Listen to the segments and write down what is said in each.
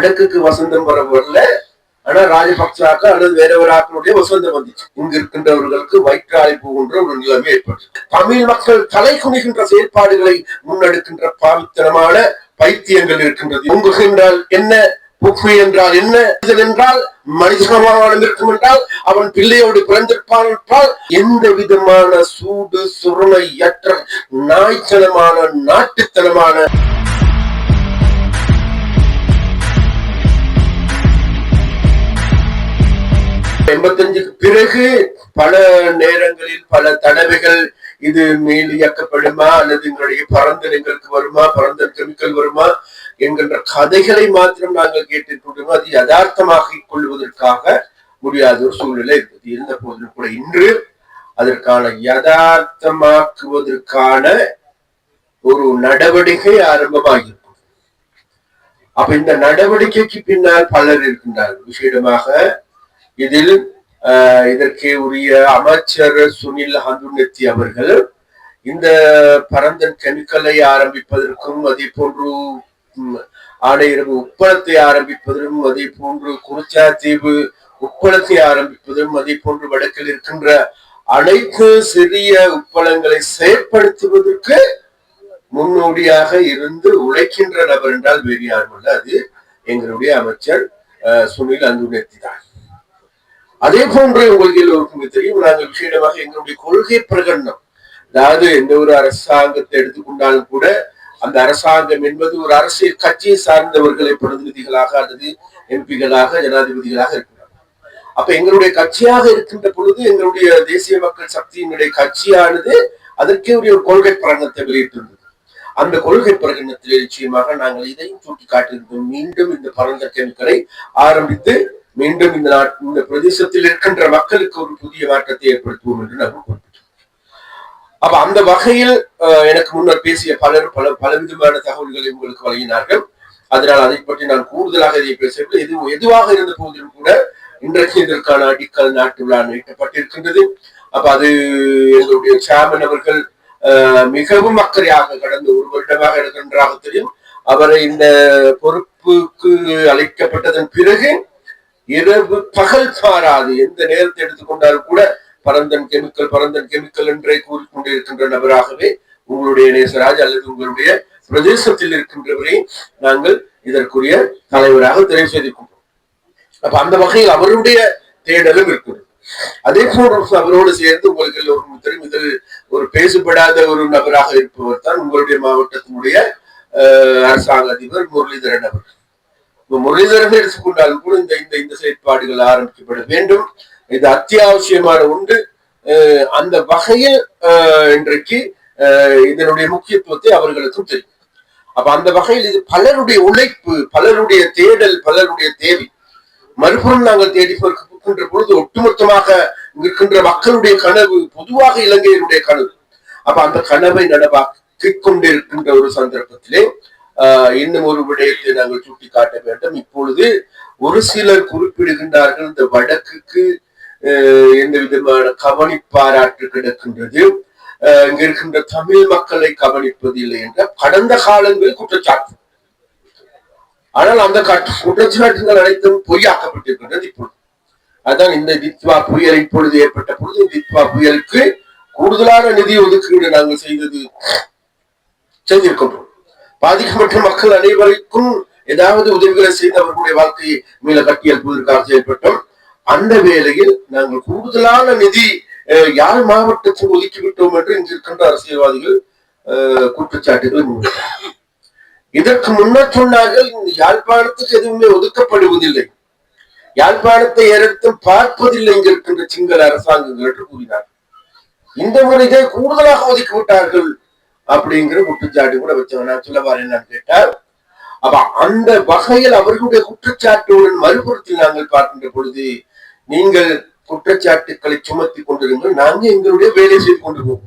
வடக்குக்கு வசந்தம் வர வரல. ஆனா ராஜபக்சாக்க அல்லது வேற ஒரு ஆக்களுடைய வசந்தம் வந்துச்சு. இங்க இருக்கின்றவர்களுக்கு வயிற்றாலை போகின்ற ஒரு நிலைமை ஏற்பட்டு தமிழ் மக்கள் தலை குனிகின்ற செயற்பாடுகளை முன்னெடுக்கின்ற பாவித்தனமான பைத்தியங்கள் இருக்கின்றது. பொங்குகின்றால் என்ன? புக்கு என்றால் என்ன? என்றால் மனித இருக்கும் என்றால் அவன் பிள்ளையோடு பிறந்திருப்பான் என்றால் எந்த விதமான சூடு சுருணையற்ற நாய்த்தனமான நாட்டுத்தனமான எண்பத்தஞ்சுக்கு பிறகு பல நேரங்களில் பல தடவைகள் இது மேல் இயக்கப்படுமா அல்லது எங்களுடைய பரந்தன் எங்களுக்கு வருமா பரந்தன் கெமிக்கல் வருமா என்கின்ற கதைகளை மாத்திரம் நாங்கள் கேட்டுக்கொண்டிருக்கோம் அது யதார்த்தமாக கொள்வதற்காக முடியாத ஒரு சூழ்நிலை இருந்தது. இருந்த போதிலும் கூட இன்று அதற்கான யதார்த்தமாக்குவதற்கான ஒரு நடவடிக்கை ஆரம்பமாகியிருக்கும் அப்ப இந்த நடவடிக்கைக்கு பின்னால் பலர் இருக்கின்றார்கள். விசேடமாக இதில் ஆஹ், இதற்கு உரிய அமைச்சர் சுனில் ஹந்துனெத்தி அவர்கள் இந்த பரந்தன் கெமிக்கலை ஆரம்பிப்பதற்கும் அதே போன்று ஆணையரவு உப்பளத்தை ஆரம்பிப்பதும் அதே போன்று குறிச்சாத்தீவு உப்பளத்தை ஆரம்பிப்பதும் அதே போன்று வடக்கில் இருக்கின்ற அனைத்து சிறிய உப்பளங்களை செயற்படுத்துவதற்கு முன்னோடியாக இருந்து உழைக்கின்ற நபர் என்றால் வேறு யாரும் அல்ல. அது எங்களுடைய அமைச்சர் சுனில் அந்துனெத்தி தான். அதே போன்று உங்களுக்கு எல்லோருக்குமே தெரியும். நாங்கள் விஷயமாக எங்களுடைய கொள்கை பிரகடனம் அதாவது எந்த ஒரு அரசாங்கத்தை எடுத்துக்கொண்டாலும் கூட அந்த அரசாங்கம் என்பது ஒரு அரசியல் கட்சியை சார்ந்தவர்களை பிரதிநிதிகளாக அல்லது எம்பிகளாக ஜனாதிபதிகளாக இருக்கிறார் அப்ப எங்களுடைய கட்சியாக இருக்கின்ற பொழுது எங்களுடைய தேசிய மக்கள் சக்தியினுடைய கட்சியானது அதற்கே உரிய ஒரு கொள்கை பிரகடனத்தை வெளியிட்டிருந்தது. அந்த கொள்கை பிரகடனத்தில் நிச்சயமாக நாங்கள் இதையும் சுட்டி காட்டியிருந்தோம் மீண்டும் இந்த பரந்த கெமிக்கலை ஆரம்பித்து மீண்டும் இந்த நாட் இந்த பிரதேசத்தில் இருக்கின்ற மக்களுக்கு ஒரு புதிய மாற்றத்தை ஏற்படுத்துவோம் என்று நாங்கள் குறிப்பிட்டோம் அப்ப அந்த வகையில் எனக்கு முன்னர் பேசிய பலர் பல பலவிதமான தகவல்களை உங்களுக்கு வழங்கினார்கள். அதனால் அதை பற்றி நான் கூடுதலாக இதை பேசவில்லை. எது எதுவாக இருந்த போதிலும் கூட இன்றைக்கு இதற்கான அடிக்கல் நாட்டு விழா நீட்டப்பட்டிருக்கின்றது. அப்ப அது எங்களுடைய சாமன் அவர்கள் மிகவும் அக்கறையாக கடந்த ஒரு வருடமாக எனக்கு தெரியும். அவரை இந்த பொறுப்புக்கு அழைக்கப்பட்டதன் பிறகு இரவு பகல் சாராது. எந்த நேரத்தை எடுத்துக்கொண்டாலும் கூட பரந்தன் கெமிக்கல் பரந்தன் கெமிக்கல் என்றே கூறிக்கொண்டிருக்கின்ற நபராகவே உங்களுடைய நேசராஜ் அல்லது உங்களுடைய பிரதேசத்தில் இருக்கின்றவரை நாங்கள் இதற்குரிய தலைவராக தெரிவு கொண்டோம் அப்ப அந்த வகையில் அவருடைய தேடலும் இருக்கிறது. அதே போன்று அவரோடு சேர்ந்து உங்களுக்கு எல்லோருக்கும் தெரியும் இதில் ஒரு பேசுபடாத ஒரு நபராக இருப்பவர் தான் உங்களுடைய மாவட்டத்தினுடைய அஹ், அரசாங்க அதிபர் முரளிதரன் அவர் இப்ப முரளிதரன் எடுத்துக்கொண்டாலும் கூட இந்த இந்த இந்த செயற்பாடுகள் ஆரம்பிக்கப்பட வேண்டும். இது அத்தியாவசியமான உண்டு அந்த வகையில் இன்றைக்கு இதனுடைய முக்கியத்துவத்தை அவர்களுக்கும் தெரியும் அப்ப அந்த வகையில் இது பலருடைய உழைப்பு பலருடைய தேடல் பலருடைய தேவை. மறுபுறம் நாங்கள் தேடி பார்க்கின்ற பொழுது ஒட்டுமொத்தமாக இருக்கின்ற மக்களுடைய கனவு பொதுவாக இலங்கையினுடைய கனவு. அப்ப அந்த கனவை நனவாக்கிக் கொண்டிருக்கின்ற ஒரு சந்தர்ப்பத்திலே இன்னும் ஒரு விடயத்தை நாங்கள் சுட்டிக்காட்ட வேண்டும். இப்பொழுது ஒரு சிலர் குறிப்பிடுகின்றார்கள் இந்த வடக்குக்கு எந்த விதமான கவனிப்பாராட்டு கிடக்கின்றது. இங்க இருக்கின்ற தமிழ் மக்களை கவனிப்பதில்லை என்ற கடந்த காலங்களில் குற்றச்சாட்டு. ஆனால் அந்த குற்றச்சாட்டுகள் அனைத்தும் பொய்யாக்கப்பட்டிருக்கின்றது இப்பொழுது. அதான் இந்த தித்வா புயல் இப்பொழுது ஏற்பட்ட பொழுது தித்வா புயலுக்கு கூடுதலான நிதி ஒதுக்கீடு நாங்கள் செய்தது செய்திருக்கின்றோம். பாதிக்கப்பட்ட மக்கள் அனைவருக்கும் ஏதாவது உதவிகளை செய்து அவர்களுடைய வாழ்க்கையை மீள கட்டியெழுப்புவதற்காக செயல்பட்டோம். அந்த வேளையில் நாங்கள் கூடுதலான நிதி யாழ் மாவட்டத்தில் ஒதுக்கிவிட்டோம் என்று இங்கு இருக்கின்ற அரசியல்வாதிகள் அஹ், குற்றச்சாட்டுகளை இதற்கு முன்னர் சொன்னார்கள் இந்த யாழ்ப்பாணத்துக்கு எதுவுமே ஒதுக்கப்படுவதில்லை. யாழ்ப்பாணத்தை ஏறத்தும் பார்ப்பதில்லை இங்கிருக்கின்ற சிங்கள அரசாங்கங்கள் என்று கூறினார் இந்த முறையை கூடுதலாக ஒதுக்கி விட்டார்கள். அப்படிங்கிற குற்றச்சாட்டு கூட வச்சவங்க நான் சொல்ல வரேன் என்னன்னு கேட்டால் அப்ப அந்த வகையில் அவர்களுடைய குற்றச்சாட்டுடன் மறுபுறத்தில் நாங்கள் பார்க்கின்ற பொழுது நீங்கள் குற்றச்சாட்டுக்களை சுமத்தி கொண்டிருங்கள் நாங்க எங்களுடைய வேலை செய்து கொண்டு போவோம்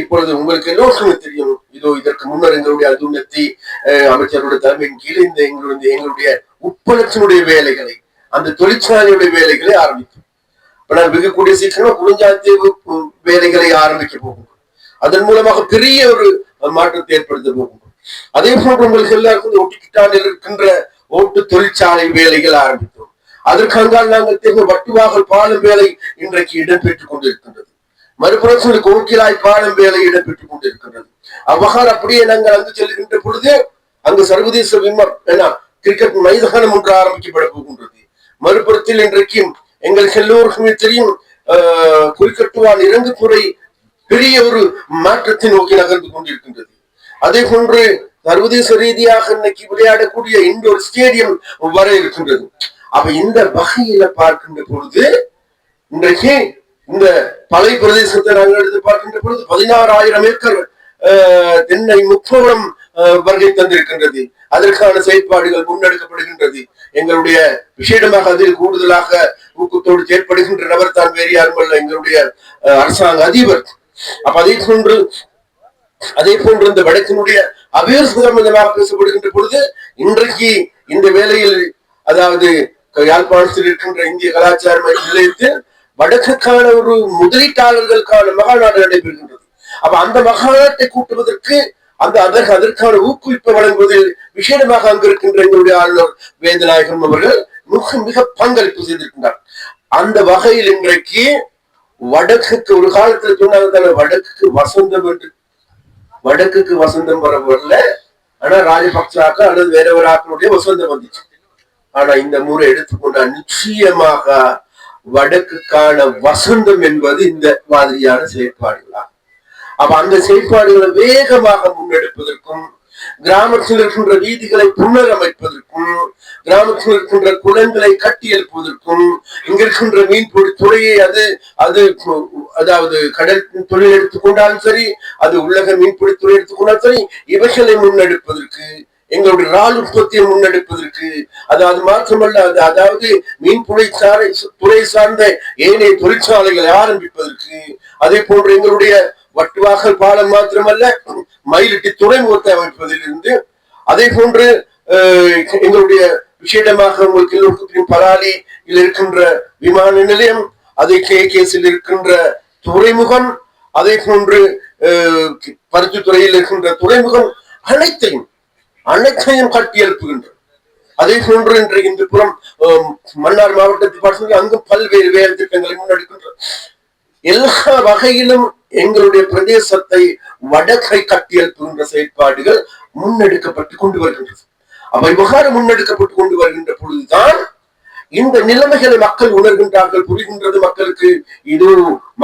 இப்பொழுது உங்களுக்கு எல்லோருக்குமே தெரியும்? இதோ இதற்கு முன்னர் எங்களுடைய அதுநத்தி அமைச்சருடைய தலைமையின் கீழே இந்த எங்களுடைய எங்களுடைய உட்பளத்தினுடைய வேலைகளை அந்த தொழிற்சாலையுடைய வேலைகளை ஆரம்பித்தோம். இப்ப நான் மிக கூடிய சீக்கிரமா குறிஞ்சாத்தீவு வேலைகளை ஆரம்பிக்க போகும். அதன் மூலமாக பெரிய ஒரு மாற்றத்தை ஏற்படுத்த போகும் அதே போன்று உங்களுக்கு எல்லாருக்கும் இந்த இருக்கின்ற ஓட்டு தொழிற்சாலை வேலைகள் ஆரம்பித்தோம். அதற்காக நாங்கள் தேர்ந்த வட்டுவாகல் பாலம் வேலை இன்றைக்கு இடம்பெற்றுக் கொண்டிருக்கின்றது. மறுபுறம் கோக்கிலாய் பாலம் வேலை இடம்பெற்றுக் கொண்டிருக்கின்றது. அவ்வகாறு அப்படியே நாங்கள் அங்கு செல்கின்ற பொழுது அங்கு சர்வதேச விமர் என கிரிக்கெட் மைதானம் ஒன்று ஆரம்பிக்கப்பட போகின்றது. மறுபுறத்தில் இன்றைக்கும் எங்களுக்கு எல்லோருக்குமே தெரியும் ஆஹ், குறிக்கட்டுவான் இறங்குத்துறை பெரிய ஒரு மாற்றத்தை நோக்கி நகர்ந்து கொண்டிருக்கின்றது. அதே போன்று சர்வதேச ரீதியாக இன்னைக்கு விளையாடக்கூடிய இண்டோர் ஸ்டேடியம் வர இருக்கின்றது. அப்ப இந்த வகையில பார்க்கின்ற பொழுது இன்றைக்கு இந்த பலை பிரதேசத்தை நாங்கள் எடுத்து பார்க்கின்ற பொழுது பதினாறாயிரம் ஏக்கர் தென்னை முப்பவரம் வருகை தந்திருக்கின்றது. அதற்கான செயற்பாடுகள் முன்னெடுக்கப்படுகின்றது. எங்களுடைய விசேடமாக அதில் கூடுதலாக ஊக்கத்தோடு செயற்படுகின்ற நபர் தான் வேறு யாருமல்ல எங்களுடைய அரசாங்க அதிபர். அப்ப அதே போன்று அதே போன்று இந்த வடக்கினுடைய அபிவிருத்தி சம்பந்தமாக பேசப்படுகின்ற பொழுது இன்றைக்கு இந்த வேலையில் அதாவது யாழ்ப்பாணத்தில் இருக்கின்ற இந்திய கலாச்சார நிலையத்தில் வடக்குக்கான ஒரு முதலீட்டாளர்களுக்கான மகாநாடு நடைபெறுகின்றது. அப்ப அந்த மகாநாட்டை கூட்டுவதற்கு அந்த அதற்கு அதற்கான ஊக்குவிப்பை வழங்குவதில் விசேடமாக அங்கிருக்கின்ற எங்களுடைய ஆளுநர் வேதநாயகம் அவர்கள் மிக மிக பங்களிப்பு செய்திருக்கின்றார். அந்த வகையில் இன்றைக்கு வடக்குக்கு ஒரு காலத்துல சொன்னாங்க தானே வடக்குக்கு வசந்தம் என்று. வடக்குக்கு வசந்தம் வர வரல ஆனா ராஜபக்சாக்க அல்லது வேற ஒரு ஆக்களுடைய வசந்தம் வந்துச்சு. ஆனா இந்த முறை எடுத்துக்கொண்டா நிச்சயமாக வடக்குக்கான வசந்தம் என்பது இந்த மாதிரியான செயற்பாடுகளாகும் அப்ப அந்த செயற்பாடுகளை வேகமாக முன்னெடுப்பதற்கும் கிராமத்தில் இருக்கின்ற வீதிகளை புனரமைப்பதற்கும் கிராமத்தில் இருக்கின்ற குளங்களை கட்டி எழுப்புவதற்கும் இங்க இருக்கின்ற மீன்பிடி துறையை அது அது அதாவது கடல் தொழில் எடுத்துக்கொண்டாலும் சரி அது உள்ளக மீன்பிடி துறை எடுத்துக்கொண்டாலும் சரி இவைகளை முன்னெடுப்பதற்கு எங்களுடைய இறால் உற்பத்தியை முன்னெடுப்பதற்கு அதாவது மாற்றமல்ல அது அதாவது மீன்பிடி சாரை துறை சார்ந்த ஏனைய தொழிற்சாலைகளை ஆரம்பிப்பதற்கு அதே போன்று எங்களுடைய வட்டுவாகல் பாலம் மாத்திரமல்ல மயிலிட்டி துறைமுகத்தை அமைப்பதிலிருந்து. அதே போன்று எங்களுடைய விசேடமாக உங்களுக்கு எல்லோருக்கும் பலாலியில் இருக்கின்ற விமான நிலையம் அதே கே கேஸில் இருக்கின்ற துறைமுகம் அதே போன்று அஹ், பருத்தித்துறையில் இருக்கின்ற துறைமுகம் அனைத்தையும் அனைத்தையும் கட்டி எழுப்புகின்றோம் அதே போன்று இன்றைக்கு இந்த புறம் மன்னார் மாவட்டத்தில் பார்த்தீங்கன்னா அங்கும் பல்வேறு வேலை திட்டங்களை முன்னெடுக்கின்றோம் எல்லா வகையிலும் எங்களுடைய பிரதேசத்தை வடக்கை கட்டியெழுப்புகின்ற செயற்பாடுகள் முன்னெடுக்கப்பட்டு கொண்டு வருகின்றது. அவை இவ்வாறு முன்னெடுக்கப்பட்டு கொண்டு வருகின்ற பொழுதுதான் இந்த நிலைமைகளை மக்கள் உணர்கின்றார்கள் புரிகின்றது மக்களுக்கு. இது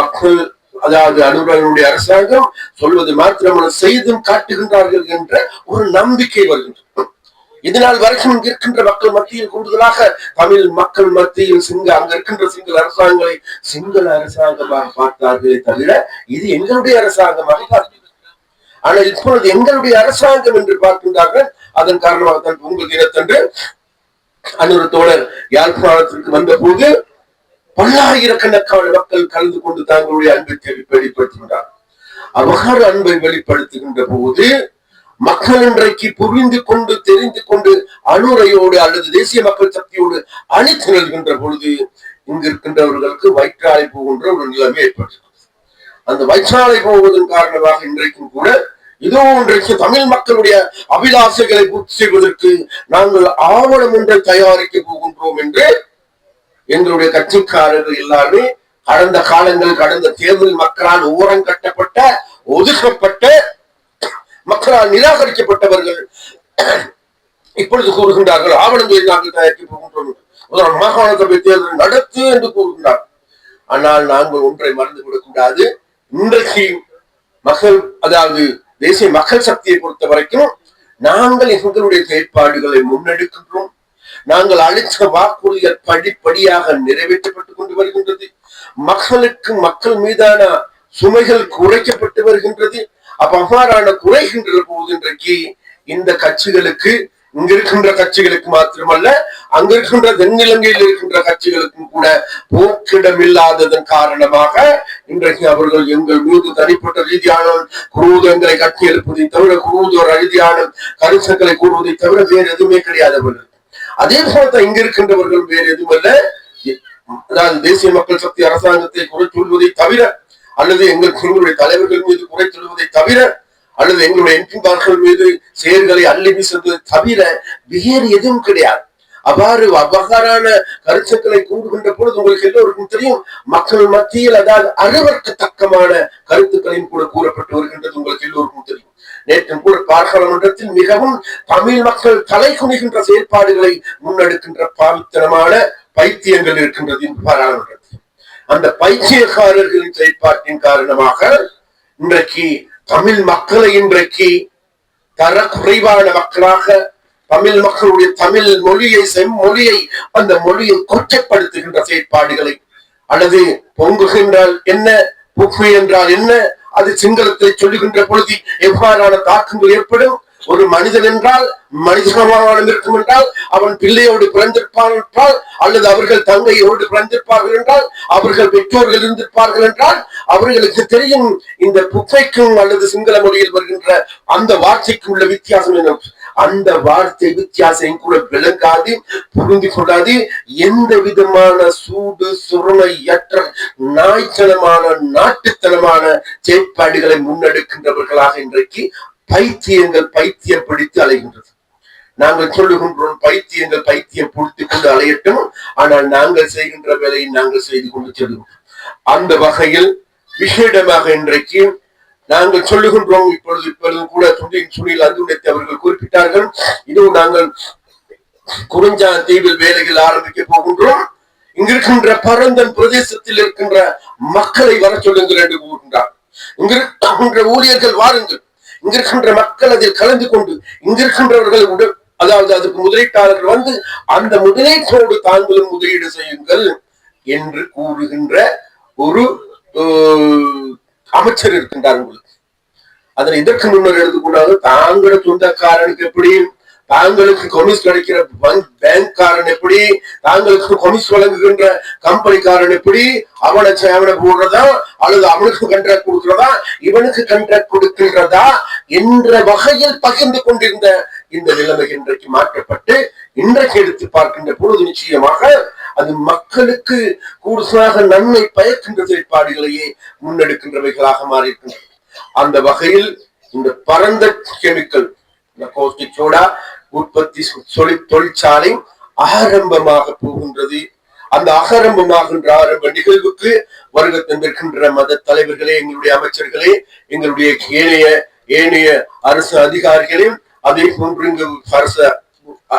மக்கள் அதாவது அலுவலர்களுடைய அரசாங்கம் சொல்வது மாத்திரமல்ல செய்தும் காட்டுகின்றார்கள் என்ற ஒரு நம்பிக்கை வருகின்றது. இதனால் வரைக்கும் இங்கு இருக்கின்ற மக்கள் மத்தியில் கூடுதலாக தமிழ் மக்கள் மத்தியில் சிங்க அங்க இருக்கின்ற சிங்கள அரசாங்கங்களை சிங்கள அரசாங்கமாக பார்த்தார்களே தவிர இது எங்களுடைய அரசாங்கமாக பார்க்கிறார்கள் ஆனால் இப்பொழுது எங்களுடைய அரசாங்கம் என்று பார்க்கின்றார்கள் அதன் காரணமாக தான் பொங்கல் தினத்தன்று அன்னொரு தோழர் யாழ்ப்பாணத்திற்கு வந்த போது பல்லாயிரக்கணக்கான மக்கள் கலந்து கொண்டு தங்களுடைய அன்பை வெளிப்படுத்துகின்றார் அவ்வாறு அன்பை வெளிப்படுத்துகின்ற போது மக்கள் இன்றைக்கு புரிந்து கொண்டு தெரிந்து கொண்டு அணுரையோடு அல்லது தேசிய மக்கள் சக்தியோடு அணித்து நிற்கின்ற பொழுது இங்கு இருக்கின்றவர்களுக்கு வயிற்றாலை போகின்ற ஒரு நிலைமை ஏற்பட்டிருக்கிறது. அந்த வயிற்றாலை போவதன் காரணமாக இன்றைக்கும் கூட இதோ இன்றைக்கு தமிழ் மக்களுடைய அபிலாசைகளை பூர்த்தி செய்வதற்கு நாங்கள் ஆவணம் ஒன்றை தயாரிக்க போகின்றோம் என்று எங்களுடைய கட்சிக்காரர்கள் எல்லாருமே கடந்த காலங்கள் கடந்த தேர்தல் மக்களால் ஓரம் கட்டப்பட்ட ஒதுக்கப்பட்ட மக்களால் நிராகரிக்கப்பட்டவர்கள் இப்பொழுது கூறுகின்றார்கள் ஆவணங்களை நாங்கள் தயாரிக்க போகின்றோம். முதல் மாகாண சபை தேர்தல் நடத்து என்று கூறுகின்றார். ஆனால் நாங்கள் ஒன்றை மறந்து விடக்கூடாது இன்றைக்கு மக்கள் அதாவது தேசிய மக்கள் சக்தியை பொறுத்த வரைக்கும் நாங்கள் எங்களுடைய செயற்பாடுகளை முன்னெடுக்கின்றோம். நாங்கள் அளித்த வாக்குறுதிகள் படிப்படியாக நிறைவேற்றப்பட்டுக் கொண்டு வருகின்றது. மக்களுக்கு மக்கள் மீதான சுமைகள் குறைக்கப்பட்டு வருகின்றது. அப்ப அவ்வாறான குறைகின்ற போது இன்றைக்கு இந்த கட்சிகளுக்கு இங்க இருக்கின்ற கட்சிகளுக்கு மாத்திரமல்ல அங்க இருக்கின்ற தென்னிலங்கையில் இருக்கின்ற கட்சிகளுக்கும் கூட போக்கிடம் இல்லாததன் காரணமாக இன்றைக்கு அவர்கள் எங்கள் மீது தனிப்பட்ட ரீதியான குரூதங்களை கட்டி எழுப்பதை தவிர குரூத ரீதியான கருத்துக்களை கூறுவதை தவிர வேறு எதுவுமே கிடையாதவர்கள் அதே போல இங்க இருக்கின்றவர்கள் வேறு எதுவும் அல்ல. அதாவது தேசிய மக்கள் சக்தி அரசாங்கத்தை குறை சொல்வதை தவிர அல்லது எங்கள் எங்களுடைய தலைவர்கள் மீது குறை சொல்வதை தவிர அல்லது எங்களுடைய எம்பிமார்கள் மீது செயல்களை அள்ளி வீசுவது தவிர வேறு எதுவும் கிடையாது. அவ்வாறு அவ்வகாரான கருத்துக்களை கூறுகின்ற பொழுது உங்களுக்கு எல்லோருக்கும் தெரியும் மக்கள் மத்தியில் அதாவது அறுவர்க்கத்தக்கமான கருத்துக்களையும் கூட கூறப்பட்டு வருகின்றது உங்களுக்கு எல்லோருக்கும் தெரியும். நேற்று கூட பாராளுமன்றத்தில் மிகவும் தமிழ் மக்கள் தலை குனிகின்ற செயற்பாடுகளை முன்னெடுக்கின்ற பாவித்தனமான பைத்தியங்கள் இருக்கின்றது பாராளுமன்றம். அந்த பைத்தியக்காரர்களின் செயற்பாட்டின் காரணமாக இன்றைக்கு தமிழ் மக்களை இன்றைக்கு தர குறைவான மக்களாக தமிழ் மக்களுடைய தமிழ் மொழியை செம்மொழியை அந்த மொழியை குற்றப்படுத்துகின்ற செயற்பாடுகளை அல்லது பொங்குகின்றால் என்ன புக்கு என்றால் என்ன அது சிங்களத்தை சொல்லுகின்ற பொழுது எவ்வாறான தாக்கங்கள் ஏற்படும்? ஒரு மனிதன் என்றால் மனிதமானம் இருக்கும் என்றால் அவன் பிள்ளையோடு பிறந்திருப்பான் என்றால் அல்லது அவர்கள் தங்கையோடு பிறந்திருப்பார்கள் என்றால் அவர்கள் பெற்றோர்கள் இருந்திருப்பார்கள் என்றால் அவர்களுக்கு தெரியும் இந்த புக்கைக்கும் அல்லது சிங்கள மொழியில் வருகின்ற அந்த வார்த்தைக்கும் உள்ள வித்தியாசம் என்ன? அந்த வார்த்தை வித்தியாசம் கூட விளங்காது புரிந்து கொள்ளாது. எந்த விதமான சூடு சுருணையற்ற நாய்த்தனமான நாட்டுத்தனமான செயற்பாடுகளை முன்னெடுக்கின்றவர்களாக இன்றைக்கு பைத்தியங்கள் பைத்தியம் பிடித்து அலைகின்றது. நாங்கள் சொல்லுகின்றோம் பைத்தியங்கள் பைத்தியம் பிடித்துக் கொண்டு அலையட்டும். ஆனால் நாங்கள் செய்கின்ற வேலையை நாங்கள் செய்து கொண்டு செல்கின்றோம் அந்த வகையில் விசேடமாக இன்றைக்கு நாங்கள் சொல்லுகின்றோம் இப்பொழுது இப்பொழுது கூட சுனில் சுனில் அந்துணத்தை அவர்கள் குறிப்பிட்டார்கள் இதுவும் நாங்கள் குறிஞ்சா தீவில் வேலைகள் ஆரம்பிக்க போகின்றோம். இங்கிருக்கின்ற பரந்தன் பிரதேசத்தில் இருக்கின்ற மக்களை வர சொல்லுங்கள் என்று கூறுகின்றார். இங்கிருக்கின்ற ஊழியர்கள் வாருங்கள். இங்கிருக்கின்ற மக்கள் அதில் கலந்து கொண்டு இங்கிருக்கின்றவர்கள் உடல் அதாவது அதுக்கு முதலீட்டாளர்கள் வந்து அந்த முதலீட்டோடு தாங்களும் முதலீடு செய்யுங்கள் என்று கூறுகின்ற ஒரு அமைச்சர் இருக்கின்றார் உங்களுக்கு. அதனை இதற்கு முன்னர் எழுதக்கூடாது தாங்கள சொந்தக்காரனுக்கு எப்படி தாங்களுக்கு கொமிஸ் கிடைக்கிற பேங்க்காரன் எப்படி? தாங்களுக்கு கொமிஸ் வழங்குகின்ற கம்பெனிக்காரன் எப்படி? அவனை சேவனை போடுறதா? அல்லது அவனுக்கு கண்ட்ராக்ட் கொடுக்கிறதா? இவனுக்கு கண்ட்ராக்ட் கொடுக்கின்றதா? என்ற வகையில் பகிர்ந்து கொண்டிருந்த இந்த நிலைமை இன்றைக்கு மாற்றப்பட்டு இன்றைக்கு எடுத்து பார்க்கின்ற பொழுது நிச்சயமாக அது மக்களுக்கு கூடுதலாக நன்மை பயக்கின்ற செயற்பாடுகளையே முன்னெடுக்கின்றவைகளாக மாறியிருக்கின்றன. அந்த வகையில் இந்த பரந்த கெமிக்கல் இந்த கோஸ்டிக் சோடா உற்பத்தி தொழிற்சாலை ஆரம்பமாக போகின்றது. அந்த ஆரம்பமாகின்ற ஆரம்ப நிகழ்வுக்கு வருகை தந்திருக்கின்ற மத தலைவர்களே எங்களுடைய அமைச்சர்களே எங்களுடைய ஏனைய ஏனைய அரசு அதிகாரிகளையும் அதே போன்று இங்கு அரசு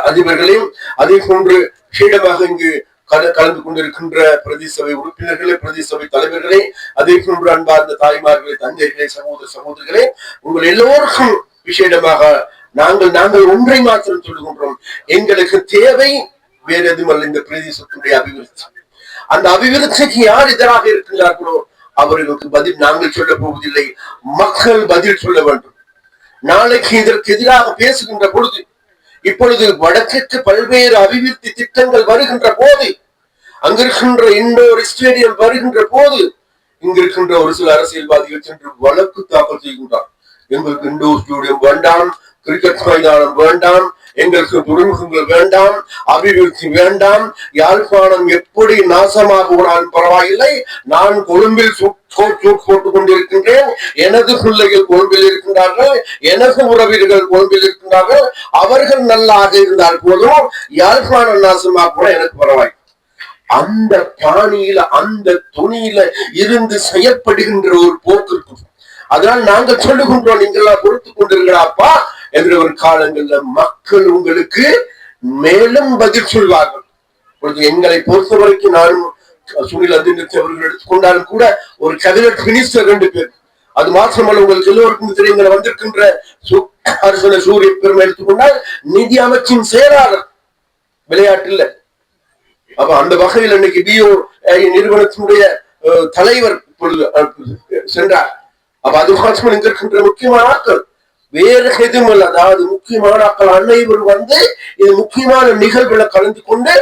அதிபர்களையும் அதே போன்று விஷயமாக இங்கு கலந்து கொண்டிருக்கின்ற பிரதி சபை உறுப்பினர்களே பிரதி சபை தலைவர்களே அதே போன்று அன்பார்ந்த தாய்மார்களே தந்தைகளே சகோதர சகோதரிகளே உங்கள் எல்லோருக்கும் விசேடமாக நாங்கள் நாங்கள் ஒன்றை மாத்திரம் சொல்லுகின்றோம். எங்களுக்கு தேவை வேற எதுவும் இந்த பிரதேசத்துடைய அபிவிருத்தி. அந்த அபிவிருத்திக்கு யார் எதிராக இருக்கின்றார்களோ அவர்களுக்கு பதில் நாங்கள் சொல்ல போவதில்லை. மக்கள் பதில் சொல்ல வேண்டும். நாளைக்கு இதற்கு எதிராக பேசுகின்ற பொழுது இப்பொழுது வடக்கிற்கு பல்வேறு அபிவிருத்தி திட்டங்கள் வருகின்ற போது அங்கிருக்கின்ற இண்டோர் ஸ்டேடியம் வருகின்ற போது இங்கிருக்கின்ற ஒரு சில அரசியல்வாதிகள் சென்று வழக்கு தாக்கல் செய்கின்றார். எங்களுக்கு இண்டோர் ஸ்டேடியம் வேண்டாம் கிரிக்கெட் மைதானம் வேண்டாம் எங்களுக்கு துறைமுகங்கள் வேண்டாம் அபிவிருத்தி வேண்டாம் யாழ்ப்பாணம் எப்படி நாசமாக போனாலும் பரவாயில்லை நான் கொழும்பில் போட்டுக் கொண்டிருக்கின்றேன் எனது பிள்ளைகள் கொழும்பில் இருக்கின்றார்கள் எனது உறவினர்கள் கொழும்பில் இருக்கின்றார்கள் அவர்கள் நல்லாக இருந்தால் போதும் யாழ்ப்பாணம் நாசமாக கூட எனக்கு பரவாயில்லை. அந்த பாணியில அந்த துணியில இருந்து செயற்படுகின்ற ஒரு போக்கு இருக்கும். அதனால் நாங்கள் சொல்லுகின்றோம் நீங்களா கொடுத்து கொண்டிருக்கிறாப்பா என்ற ஒரு காலங்கள்ல மக்கள் உங்களுக்கு மேலும் பதில் சொல்வார்கள். பொழுது எங்களை பொறுத்த வரைக்கும் நானும் சுனில் அதிர்ச்சி அவர்கள் எடுத்துக்கொண்டாலும் கூட ஒரு கேபினட் மினிஸ்டர் ரெண்டு பேர். அது மாத்திரமல்ல உங்களுக்கு எல்லோருக்கும் தெரியுங்கிற வந்திருக்கின்ற அரசன சூரிய பெருமை எடுத்துக்கொண்டால் நிதி அமைச்சின் செயலாளர். விளையாட்டு இல்ல அப்ப அந்த வகையில் இன்னைக்கு பிஓ நிறுவனத்தினுடைய தலைவர் சென்றார். அப்ப அது மாத்திரம் இங்க இருக்கின்ற முக்கியமான ஆட்கள். வேறு எதுவும் அதாவது முக்கியமான அக்கள் அனைவரும் வந்து இது முக்கியமான நிகழ்வுல கலந்து கொண்டு